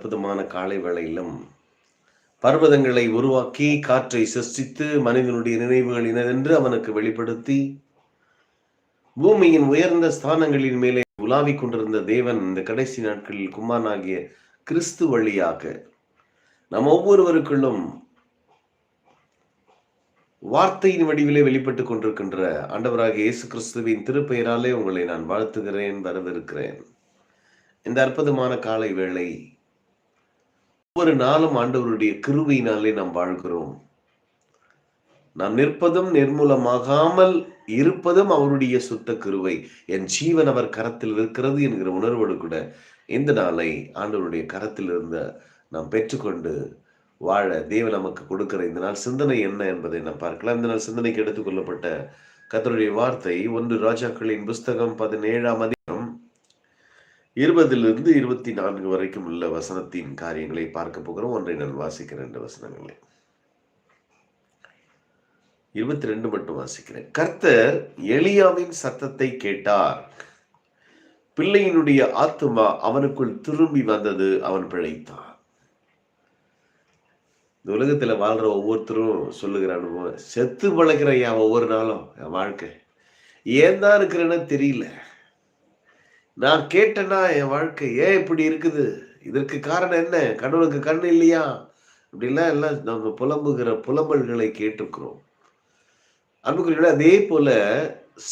அற்புதமான காலை வேளையிலும் பர்வதங்களை உருவாக்கி காற்றை சிருஷ்டித்து மனிதனுடைய நினைவுகள் இனதென்று அவனுக்கு வெளிப்படுத்தி பூமியின் உயர்ந்த ஸ்தானங்களின் மேலே உலாவிக் கொண்டிருந்த தேவன் இந்த கடைசி நாட்களில் குமாரனாகிய கிறிஸ்து வழியாக நம் ஒவ்வொருவருக்குள்ளும் வார்த்தையின் வடிவிலே வெளிப்பட்டுக் கொண்டிருக்கின்ற ஆண்டவராக இயேசு கிறிஸ்துவின் திருப்பெயராலே உங்களை நான் வாழ்த்துகிறேன் வரவிருக்கிறேன் இந்த அற்புதமான காலை வேளை ஒவ்வொரு நாளும் ஆண்டவருடைய கிருபையினாலே நாம் வாழ்கிறோம். நாம் நிற்பதும் நிர்மூலமாகாமல் இருப்பதும் அவருடைய சுத்த கிருவை என் ஜீவன் அவர் கரத்தில் இருக்கிறது என்கிற உணர்வோடு கூட இந்த நாளை ஆண்டவருடைய கரத்தில் இருந்த நாம் பெற்றுக்கொண்டு வாழ தேவன் நமக்கு கொடுக்கிற இந்த நாள் சிந்தனை என்ன என்பதை நாம் பார்க்கலாம். இந்த நாள் சிந்தனைக்கு எடுத்துக்கொள்ளப்பட்ட கத்தருடைய வார்த்தை ஒன்று ராஜாக்களின் புஸ்தகம் பதினேழாம் அதிகம் இருபதிலிருந்து இருபத்தி நான்கு வரைக்கும் உள்ள வசனத்தின் காரியங்களை பார்க்க போகிறோம். ஒன்றை நான் வாசிக்கிறேன் இந்த வசனங்களை. இருபத்தி ரெண்டு மட்டும் வாசிக்கிறேன். கர்த்தர் எளியாவின் சத்தத்தை கேட்டார். பிள்ளையினுடைய ஆத்துமா அவனுக்குள் திரும்பி வந்தது அவன் பிழைத்தான். இந்த உலகத்துல வாழ்ற ஒவ்வொருத்தரும் சொல்லுகிற அனுபவம் செத்து பழகிற என் ஒவ்வொரு நாளும் என் வாழ்க்கை? ஏன் தான் இருக்கிறேன்னு தெரியல. நான் கேட்டேன்னா என் வாழ்க்கை ஏன் இப்படி இருக்குது? இதற்கு காரணம் என்ன? கடவுளுக்கு கண் இல்லையா? அப்படிலாம் எல்லாம் நம்ம புலம்புகிற புலம்பல்களை கேட்டிருக்கிறோம். அன்புக்குரிய அதே போல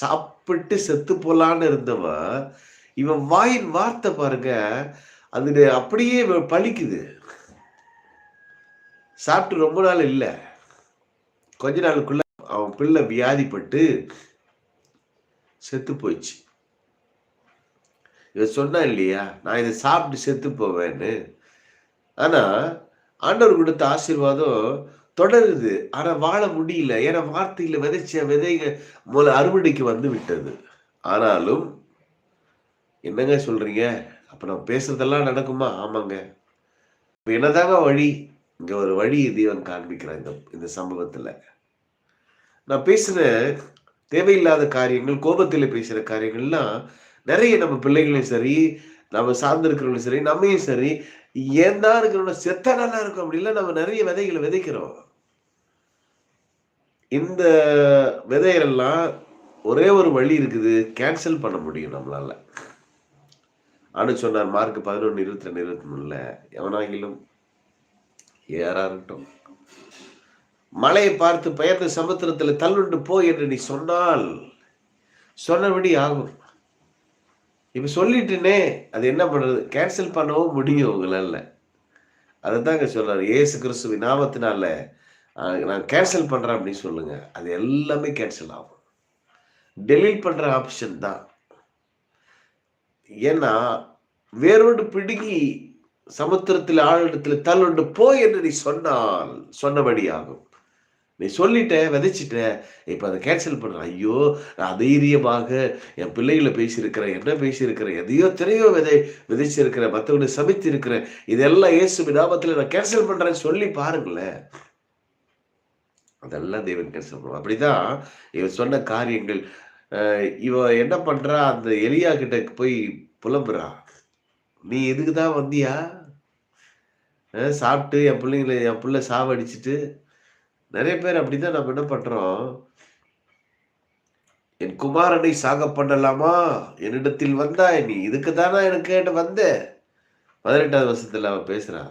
சாப்பிட்டு செத்து போலான்னு இருந்தவன் இவன் வாயின் வார்த்தை பாருங்க அது அப்படியே பழிக்குது. சாப்பிட்டு ரொம்ப நாள் இல்லை. கொஞ்ச நாளுக்குள்ள அவன் பிள்ளை வியாதிப்பட்டு செத்து போயிடுச்சு. இவன் சொன்னா இல்லையா? நான் இதை சாப்பிட்டு செத்து போவேன்னு. ஆனா ஆண்டவர் கொடுத்த ஆசீர்வாதம் தொடருது. ஆனா வாழ முடியல. ஏன்னா வார்த்தையில விதைச்ச விதைங்க மூல அறுவடைக்கு வந்து விட்டது. ஆனாலும் என்னங்க சொல்றீங்க? அப்ப நான் பேசுறதெல்லாம் நடக்குமா? ஆமாங்க. இப்ப என்னதாங்க வழி? இங்க ஒரு வழி தேவன் காண்பிக்கிறான் இந்த இந்த சம்பவத்துல. நான் பேசுன தேவையில்லாத காரியங்கள் கோபத்தில் பேசுற காரியங்கள்லாம் நிறைய நம்ம பிள்ளைகளையும் சரி நம்ம சார்ந்திருக்கிறவங்களும் சரி நம்மையும் சரி ஏன் தான் இருக்கிறவங்க செத்த நல்லா இருக்கும் அப்படின்னா நம்ம நிறைய விதைகளை விதைக்கிறோம். இந்த விதையெல்லாம் ஒரே ஒரு வழி இருக்குது கேன்சல் பண்ண முடியும் நம்மளால. ஆனு சொன்னார் மார்க் பதினொன்று இருபத்தி ரெண்டு இருபத்தி மூணுல எவனாகிலும் யாரா இருக்கட்டும் மலையை பார்த்து பெயர்ந்த சமுத்திரத்தில் தள்ளுண்டு போ என்று நீ சொன்னால் சொன்னபடி ஆகும். இப்போ சொல்லிட்டுனே அது என்ன பண்ணுறது கேன்சல் பண்ணவும் முடியும் உங்களால். அதை தாங்க சொல்கிறார் ஏசு கிறிஸ்து நாமத்தினால நான் கேன்சல் பண்ணுறேன் அப்படின்னு சொல்லுங்கள் அது எல்லாமே கேன்சல் ஆகும். டெலீட் பண்ணுற ஆப்ஷன் தான். ஏன்னா வேரோடு பிடுங்கி சமுத்திரத்தில் ஆழத்தில் தள்ளுண்டு போய் என்று நீ சொன்னால் சொன்னபடி ஆகும் நீ சொல்லிட்ட விதைச்சிட்ட இப்போ அதை கேன்சல் பண்ணுற ஐயோ நான் தைரியமாக என் பிள்ளைகளை பேசியிருக்கிறேன் என்ன பேசியிருக்கிறேன் எதையோ திரையோ விதை விதைச்சிருக்கிறேன் மற்றவங்களை சமைத்திருக்கிறேன் இதெல்லாம் இயேசு விடாபத்தில் நான் கேன்சல் பண்ணுறேன்னு சொல்லி பாருங்களேன். அதெல்லாம் தேவன் கேன்சல் பண்ணுவோம் அப்படிதான் இவன் சொன்ன காரியங்கள். இவ என்ன பண்ணுறா அந்த எலியா கிட்ட போய் புலம்புறா. நீ எதுக்கு தான் வந்தியா சாப்பிட்டு என் பிள்ளைங்களை என் பிள்ளை சாவடிச்சிட்டு நிறைய பேர் அப்படிதான் நம்ம என்ன பண்றோம்? என் குமாரனை சாக பண்ணலாமா? என்னிடத்தில் வந்தாய் நீ? இதுக்கு தானா எனக்கு கேட்டு வந்த? பதினெட்டாவது வருஷத்துல அவன் பேசுறான்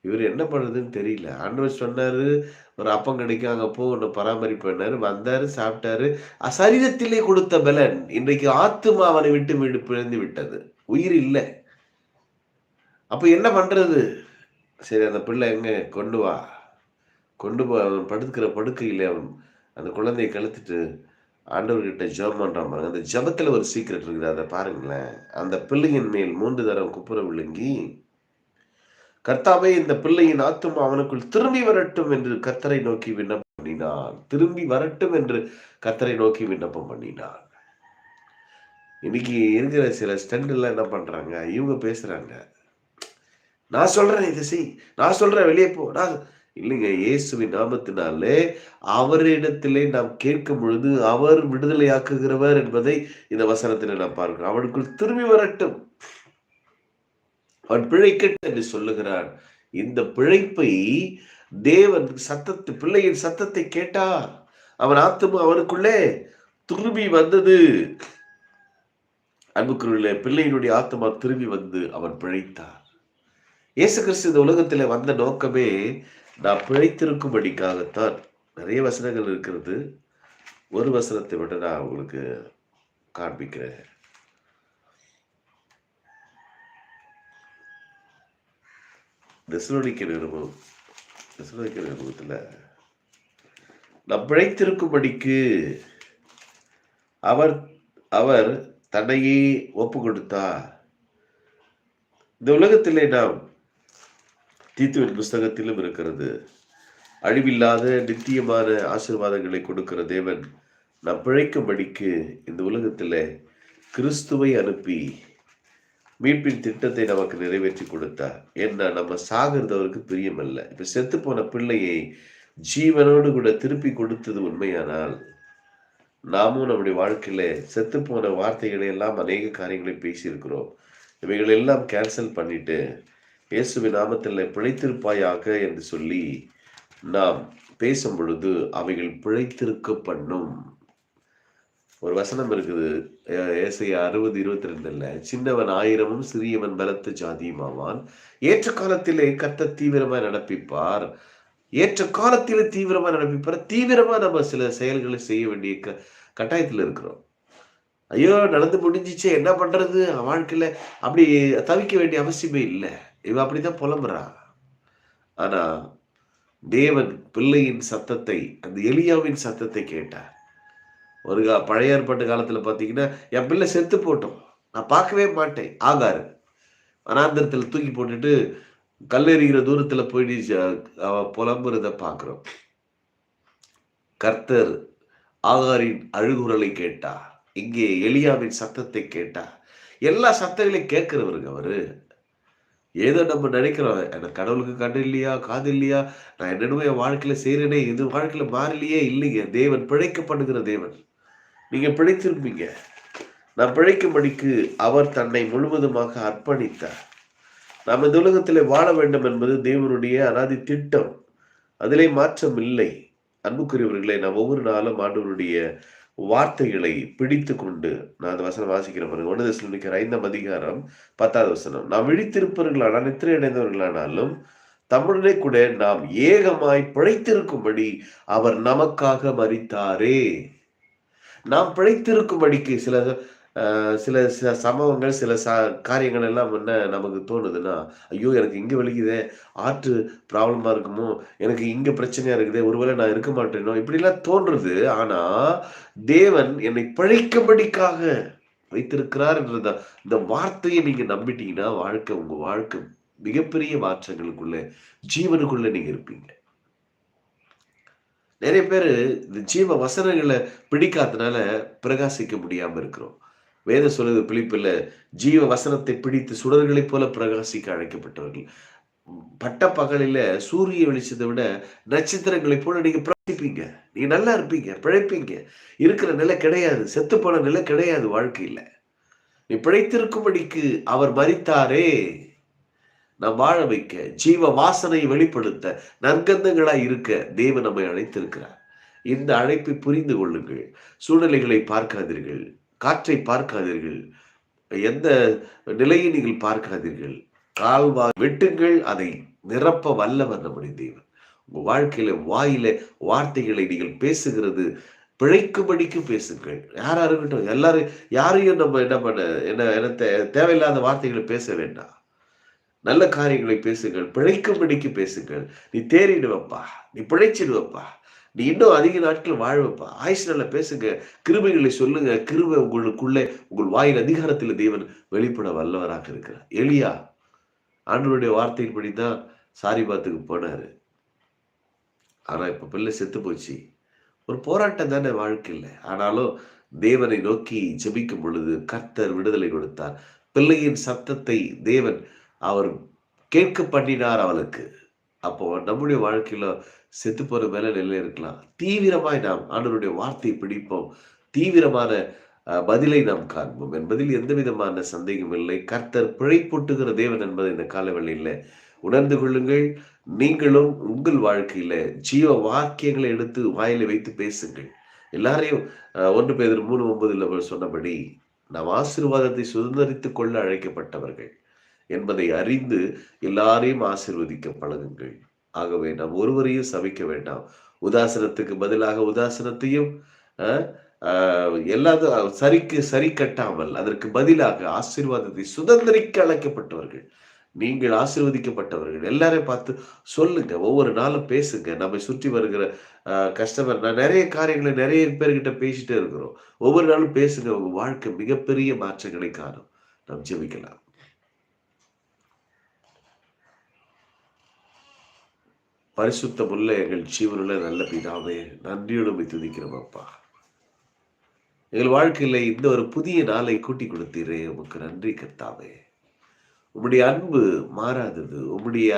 இவர் என்ன பண்ணுறதுன்னு தெரியல. ஆண்டவர் சொன்னாரு ஒரு அப்பம் கிடைக்கும் அங்கே போ ஒன்று பராமரிப்பாரு வந்தாரு சாப்பிட்டாரு. அசரீரத்திலே கொடுத்த பலன் இன்றைக்கு ஆத்துமா அவனை விட்டு விடு பிழந்து விட்டது. உயிர் இல்லை. அப்போ என்ன பண்றது? சரி அந்த பிள்ளை எங்க? கொண்டு வா. கொண்டு போ அவன் படுத்துக்கிற படுக்கையில் அவன் அந்த குழந்தையை கழுத்துட்டு ஆண்டவர்கிட்ட ஜெபம் பண்ணுறான் பாருங்க. அந்த ஜபத்தில் ஒரு சீக்ரெட் இருக்குது. அதை பாருங்களேன். அந்த பிள்ளையின் மேல் மூன்று தரம் குப்புற விழுங்கி கர்த்தாவே இந்த பிள்ளையின் ஆத்துமா அவனுக்குள் திரும்பி வரட்டும் என்று கர்த்தரை நோக்கி விண்ணப்பம் பண்ணினான். திரும்பி வரட்டும் என்று கர்த்தரை நோக்கி விண்ணப்பம் பண்ணினான். இன்னைக்கு இருக்கிற சில ஸ்டண்ட் எல்லாம் என்ன பண்றாங்க? இவங்க பேசுறாங்க. நான் சொல்றேன் இதை செய். நான் சொல்றேன் வெளியே போ. நான் இல்லைங்க இயேசுவின் நாமத்தினாலே அவரிடத்திலே நாம் கேட்கும் பொழுது அவர் விடுதலையாக்குகிறவர் என்பதை இந்த வசனத்தில் நாம் பார்க்கிறோம். அவனுக்குள் திரும்பி வரட்டும். அவன் பிழைக்கட்டும் என்று சொல்லுகிறான். இந்த பிழைப்பை தேவன் சத்தத்தை பிள்ளையின் சத்தத்தை கேட்டார். அவன் ஆத்துமா அவனுக்குள்ளே திரும்பி வந்தது. அன்புக்குள்ள பிள்ளையினுடைய ஆத்மா திரும்பி வந்து அவன் பிழைத்தார். இயேசு கிறிஸ்து இந்த உலகத்தில் வந்த நோக்கமே நான் பிழைத்திருக்கும்படிக்காகத்தான் நிறைய வசனங்கள் இருக்கிறது. ஒரு வசனத்தை மட்டும் நான் உங்களுக்கு காண்பிக்கிறேன். தெசலோனிக்க நிறுவனம் தெசலோனிக்க நிறுவனத்தில் நம் பிழைத்திருக்கும்படிக்கு அவர் அவர் தன்னையே ஒப்பு கொடுத்தார் இந்த உலகத்திலே நாம் தீத்துவின் புஸ்தகத்திலும் இருக்கிறது. அழிவில்லாத நித்தியமான ஆசிர்வாதங்களை கொடுக்கிற தேவன் நாம் பிழைக்கும்படிக்கு இந்த உலகத்தில் கிறிஸ்துவை அனுப்பி மீட்பின் திட்டத்தை நமக்கு நிறைவேற்றி கொடுத்தார். என்ன நம்ம சாகிறது அவருக்கு பிரியமல்ல. இப்போ செத்து போன பிள்ளையை ஜீவனோடு கூட திருப்பி கொடுத்தது உண்மையானால் நாமும் நம்முடைய வாழ்க்கையில செத்து போன வார்த்தைகளை எல்லாம் அநேக காரியங்களை பேசியிருக்கிறோம். இவைகள் எல்லாம் கேன்சல் பண்ணிட்டு இயேசுவின் நாமத்தில் பிழைத்திருப்பாயாக என்று சொல்லி நாம் பேசும் பொழுது அவைகள் பிழைத்திருக்க பண்ணும் ஒரு வசனம் இருக்குது ஏசைய அறுபது இருபத்தி ரெண்டுல சின்னவன் ஆயிரமும் சிறியவன் பலத்த ஜாதியுமாவான். ஏற்ற காலத்திலே கத்த தீவிரமா நடப்பிப்பார். ஏற்ற காலத்திலே தீவிரமா நடப்பிப்பார். தீவிரமா நம்ம சில செயல்களை செய்ய வேண்டிய க கட்டாயத்தில் இருக்கிறோம். ஐயோ நடந்து முடிஞ்சிச்சே என்ன பண்றது? வாழ்க்கையில அப்படி தவிக்க வேண்டிய அவசியமே இல்லை. இவன் அப்படிதான் புலம்புறா. ஆனா தேவன் பிள்ளையின் சத்தத்தை அந்த எளியாவின் சத்தத்தை கேட்டார். ஒரு பழைய ஏற்பாட்டு காலத்துல பாத்தீங்கன்னா என் பிள்ளை செத்து போட்டோம். நான் பார்க்கவே மாட்டேன். ஆகாரு. அனாந்திரத்தில் தூக்கி போட்டுட்டு கல்லெறிகிற தூரத்துல போயிட்டு புலம்புறத பார்க்குறோம் கர்த்தர் ஆகாரின் அழுகுரலை கேட்டா இங்கே எளியாவின் சத்தத்தை கேட்டார். எல்லா சத்தங்களையும் கேட்கிறவருங்க அவரு. ஏதோ நம்ம நினைக்கிறோம் எனக்கு கடவுளுக்கு கண்ணு இல்லையா காது இல்லையா? நான் என்னென்னமோ என் வாழ்க்கையில செய்யறேனே இது வாழ்க்கையில மாறலையே இல்லைங்க. தேவன் பிழைக்கப்படுகிற தேவன். நீங்க பிழைத்திருப்பீங்க. நான் பிழைக்கும்படிக்கு அவர் தன்னை முழுவதுமாக அர்ப்பணித்தார். நாம் இந்த உலகத்தில் வாழ வேண்டும் என்பது தேவனுடைய அனாதி திட்டம். அதிலே மாற்றம் இல்லை. அன்புக்குரியவர்களை நாம் ஒவ்வொரு நாளும் ஆண்டவருடைய வார்த்தைகளை பிடித்து கொண்டு நான் அந்த வசனம் வாசிக்கிறேன் பாருங்க ஒன்று தசனிக்கிற ஐந்தாம் அதிகாரம் பத்தாவது வசனம். நாம் விழித்திருப்பவர்களானால் நித்திரை அடைந்தவர்களானாலும் தமிழனை கூட நாம் ஏகமாய் பிழைத்திருக்கும்படி அவர் நமக்காக மறித்தாரே நாம் பிழைத்திருக்கும்படிக்கு சில சில சில சம்பவங்கள் சில ச காரியங்கள் எல்லாம் என்ன நமக்கு தோணுதுன்னா ஐயோ எனக்கு இங்கே வலிக்குதே ஆற்று ப்ராப்ளமாக இருக்குமோ எனக்கு இங்கே பிரச்சனையாக இருக்குதே ஒருவேளை நான் இருக்க மாட்டேனோ இப்படிலாம் தோன்றுறது ஆனால் தேவன் என்னை பிழைக்கும்படிக்காக வைத்திருக்கிறார் என்ற இந்த வார்த்தையை நீங்கள் நம்பிட்டீங்கன்னா வாழ்க்கை உங்கள் வாழ்க்கை மிகப்பெரிய மாற்றங்களுக்குள்ள ஜீவனுக்குள்ள நீங்கள் இருப்பீங்க. நிறைய பேர் இந்த ஜீவ வசனங்களை பிடிக்காதனால பிரகாசிக்க முடியாமல் இருக்கிறோம். வேத சொல்லுது பிழிப்பில் ஜீவ வசனத்தை பிடித்து சுடர்களைப் போல பிரகாசிக்க அழைக்கப்பட்டவர்கள். பட்ட பகலில சூரிய வெளிச்சத்தை விட நட்சத்திரங்களைப் போல நீங்க பிரகாசிப்பீங்க. நீங்க நல்லா இருப்பீங்க பிழைப்பீங்க. இருக்கிற நிலை கிடையாது செத்து போன நிலை கிடையாது வாழ்க்கையில. நீ பிழைத்திருக்கும்படிக்கு அவர் மறித்தாரே நம் வாழ வைக்க ஜீவ வாசனை வெளிப்படுத்த நற்கந்தங்களாய் இருக்க தேவன் நம்மை அழைத்திருக்கிறார். இந்த அழைப்பை புரிந்து கொள்ளுங்கள். சூழ்நிலைகளை பார்க்காதீர்கள். காற்றை பார்க்காதீர்கள். எந்த நிலையை நீங்கள் பார்க்காதீர்கள். கால்வா வெட்டுங்கள் அதை நிரப்ப வல்லவர் நம்முடைய தேவன். உங்க வாழ்க்கையில வாயில வார்த்தைகளை நீங்கள் பேசுகிறது பிழைக்கும்படிக்கும் பேசுங்கள். யாரா இருக்கட்டும் எல்லாரும் யாரையும் நம்ம என்ன பண்ண என்ன என்ன தேவையில்லாத வார்த்தைகளை பேச வேண்டாம். நல்ல காரியங்களை பேசுங்கள் பிழைக்கும்படிக்கு பேசுங்கள். நீ தேறிடுவப்பா நீ பிழைச்சிடுவப்பா. நீ இன்னும் அதிக நாட்கள் வாழ்வப்பா. ஆயுஷ் நல்ல பேசுங்க. கிருபைகளை சொல்லுங்க. கிருபை உங்களுக்குள்ளே உங்கள் வாயில் அதிகாரத்தில் தேவன் வெளிப்பட வல்லவராக இருக்கிறார். எளியா ஆண்டவருடைய வார்த்தையின்படி தான் சாரிபாத்துக்கு போனாரு. ஆனா இப்ப பிள்ளை செத்து போச்சு. ஒரு போராட்டம் தானே வாழ்க்கையில். ஆனாலும் தேவனை நோக்கி ஜெபிக்கும் பொழுது கர்த்தர் விடுதலை கொடுத்தார். பிள்ளையின் சத்தத்தை தேவன் அவர் கேட்க பண்ணினார் அவளுக்கு. அப்போ நம்முடைய வாழ்க்கையில செத்து போற மேல நிலையில இருக்கலாம். தீவிரமாய் நாம் ஆண்டவருடைய வார்த்தையை பிடிப்போம். தீவிரமான பதிலை நாம் காண்போம். என்பதில் எந்த விதமான சந்தேகம் இல்லை. கர்த்தர் பிழைப்பூட்டுகிற தேவன் என்பதை இந்த காலவெளியில் உணர்ந்து கொள்ளுங்கள். நீங்களும் உங்கள் வாழ்க்கையில ஜீவ வாக்கியங்களை எடுத்து வாயில வைத்து பேசுங்கள். எல்லாரையும் ஒன்று பேர் மூணு ஒன்பதுல அவர் சொன்னபடி நாம் ஆசீர்வாதத்தை சுதந்திரித்துக் கொள்ள அழைக்கப்பட்டவர்கள் என்பதை அறிந்து எல்லாரையும் ஆசிர்வதிக்க பழகுங்கள். ஆகவே நாம் ஒருவரையும் சபிக்க வேண்டாம். உதாசனத்துக்கு பதிலாக உதாசனத்தையும் எல்லாத்தையும் சரிக்கு சரி கட்டாமல் அதற்கு பதிலாக ஆசீர்வாதத்தை சுதந்திரிக்க அழைக்கப்பட்டவர்கள் நீங்கள் ஆசீர்வதிக்கப்பட்டவர்கள் எல்லாரையும் பார்த்து சொல்லுங்க. ஒவ்வொரு நாளும் பேசுங்க. நம்மை சுற்றி வருகிற கஸ்டமர் நான் நிறைய காரியங்களை நிறைய பேர்கிட்ட பேசிட்டே இருக்கிறோம். ஒவ்வொரு நாளும் பேசுங்க. உங்க வாழ்க்கை மிகப்பெரிய மாற்றங்களை காணும். நாம் ஜெபிக்கலாம். பரிசுத்தமுள்ள எங்கள் ஜீவனுள்ள நல்ல பிதாவே நன்றியோடு உம்மை துதிக்கிறோம் அப்பா. எங்கள் வாழ்க்கையில் இந்த ஒரு புதிய நாளை கூட்டி கொடுத்தீரே உமக்கு நன்றி கர்த்தாவே. உம்முடைய அன்பு மாறாதது உம்முடைய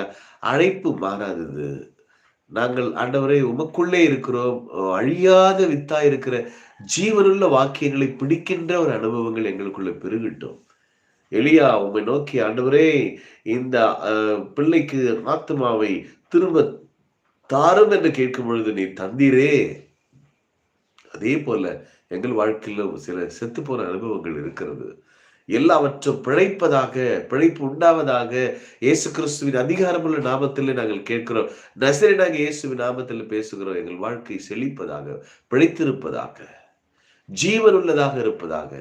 அழைப்பு மாறாதது. நாங்கள் ஆண்டவரே உமக்குள்ளே இருக்கிறோம். அழியாத வித்தா இருக்கிற ஜீவனுள்ள வாக்கியங்களை பிடிக்கின்ற ஒரு அனுபவங்கள் எங்களுக்குள்ள பெருகிட்டோம். எளியா உம்மை நோக்கி ஆண்டவரே இந்த பிள்ளைக்கு ஆத்மாவை திரும்ப தாரும் என்று கேட்கும் பொழுது நீ தந்தீரே. அதே போல எங்கள் வாழ்க்கையிலும் சில செத்து போன அனுபவங்கள் இருக்கிறது. எல்லாவற்றும் பிழைப்பதாக பிழைப்பு உண்டாவதாக இயேசு கிறிஸ்துவின் அதிகாரமுள்ள நாமத்தில் நாங்கள் கேட்கிறோம். நசரனாக இயேசுவின் நாமத்தில் பேசுகிறோம். எங்கள் வாழ்க்கை செழிப்பதாக பிழைத்திருப்பதாக ஜீவன் உள்ளதாக இருப்பதாக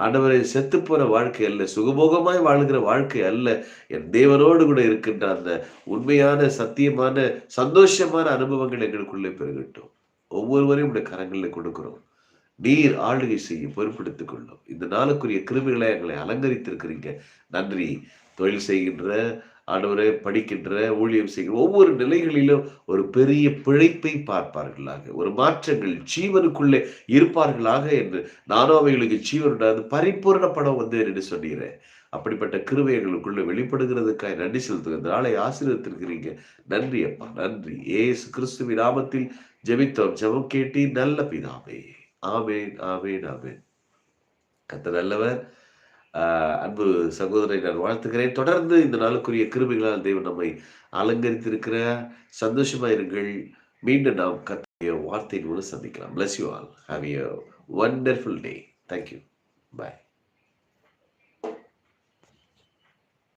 ஆண்டவரை செத்து போற வாழ்க்கை அல்ல சுகபோகமாய் வாழ்கிற வாழ்க்கை அல்ல. என் தேவனோடு கூட இருக்கின்ற அந்த உண்மையான சத்தியமான சந்தோஷமான அனுபவங்கள் எங்களுக்குள்ளே பெருகட்டும். ஒவ்வொருவரையும் உடைய கரங்களில் கொடுக்கிறோம். நீர் ஆளுகை செய்ய பொறுப்படுத்திக் கொள்ளும். இந்த நாளுக்குரிய கிருமிகளை எங்களை அலங்கரித்திருக்கிறீங்க. நன்றி. தொழில் செய்கின்ற ஆண்டவரே படிக்கின்ற ஊழியம் செய்கிற ஒவ்வொரு நிலைகளிலும் ஒரு பெரிய பிழைப்பை பார்ப்பார்களாக. ஒரு மாற்றங்கள் ஜீவனுக்குள்ளே இருப்பார்களாக என்று நானும் அவைகளுக்கு ஜீவனுடாது பரிபூர்ணப்படம் படம் வந்து என்று சொன்னீரேன் அப்படிப்பட்ட கிருவை எங்களுக்குள்ள வெளிப்படுகிறதுக்காக நன்றி செலுத்துகிறது நாளை ஆசீர்வதித்திருக்கிறீங்க. நன்றி அப்பா நன்றி. ஏசு கிறிஸ்து நாமத்தில் ஜெபித்தோம். ஜெபம் கேட்டி நல்ல பிதாமே ஆமேன் ஆமேன் ஆமேன். கத்த நல்லவர். அன்பு சகோதரை நான் வாழ்த்துக்கிறேன் தொடர்ந்து இந்த நாளுக்குரிய கிருமிகளால் தெய்வம் நம்மை அலங்கரித்திருக்கிற சந்தோஷமா இருங்கள். மீண்டும் நாம் கத்திய வார்த்தை மூலம் சந்திக்கலாம். Please you all have a wonderful day thank you.